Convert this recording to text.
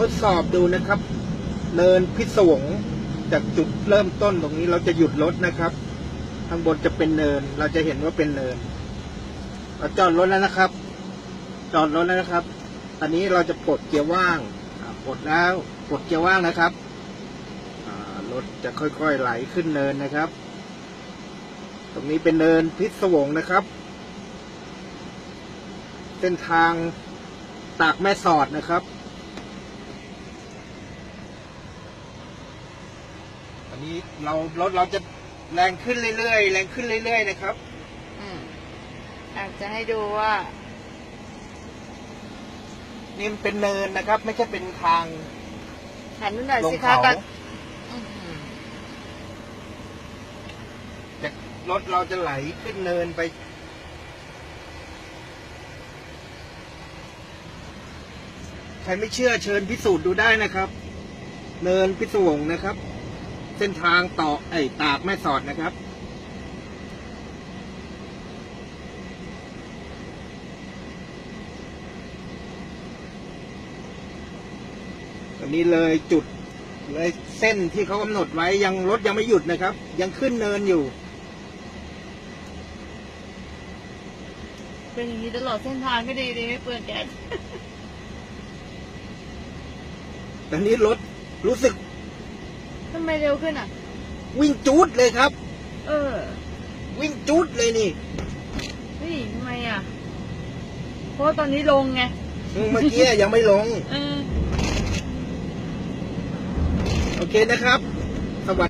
ทดสอบดูนะครับ เนินพิศวงจากจุดเริ่มต้นตรงนี้เราจะหยุดรถนะครับข้างบนจะเป็นเนิน เราจะเห็นว่าเป็นเนิน เราจอดรถแล้วนะครับ จอดรถแล้วนะครับ ตอนนี้เราจะปลดเกียร์ว่างปลดแล้วปลดเกียร์ว่างนะครับรถจะค่อยๆไหลขึ้นเนินนะครับ ตรงนี้เป็นเนินพิศวงนะครับ เส้นทางตากแม่สอดนะครับ นนี้เรารถเราจะแรงขึ้นเรื่อยๆ แรงขึ้นเรื่อย ๆ นะครับอืมอยากจะให้ดูว่า นี่มันเป็นเนินนะครับ ไม่ใช่เป็นทาง หันนู่นหน่อยลงสิคะเขาก็อื้อหือจากรถเราจะไหลขึ้นเนินไปใครไม่เชื่อเชิญพิสูจน์ดูได้นะครับ เนินพิศวงนะครับ เส้นทางต่อไอ้ตากแม่สอดนะครับอันนี้เลยจุดเลยเส้นที่เขากำหนดไว้ยังรถยังไม่หยุดนะครับ ยังขึ้นเนินอยู่ เป็นอย่างนี้ตลอดเส้นทางก็ดีดีไม่เปลืองแก๊สตอนนี้รถรู้สึก ทำไมเร็วขึ้นอะ วิ่งจูดเลยครับ เออ วิ่งจูดเลยนี่เฮ้ยทำไมอะ เพราะว่าตอนนี้ลงไงอืมเมื่อกี้ยังไม่ลง เออ โอเคนะครับ สวัสดี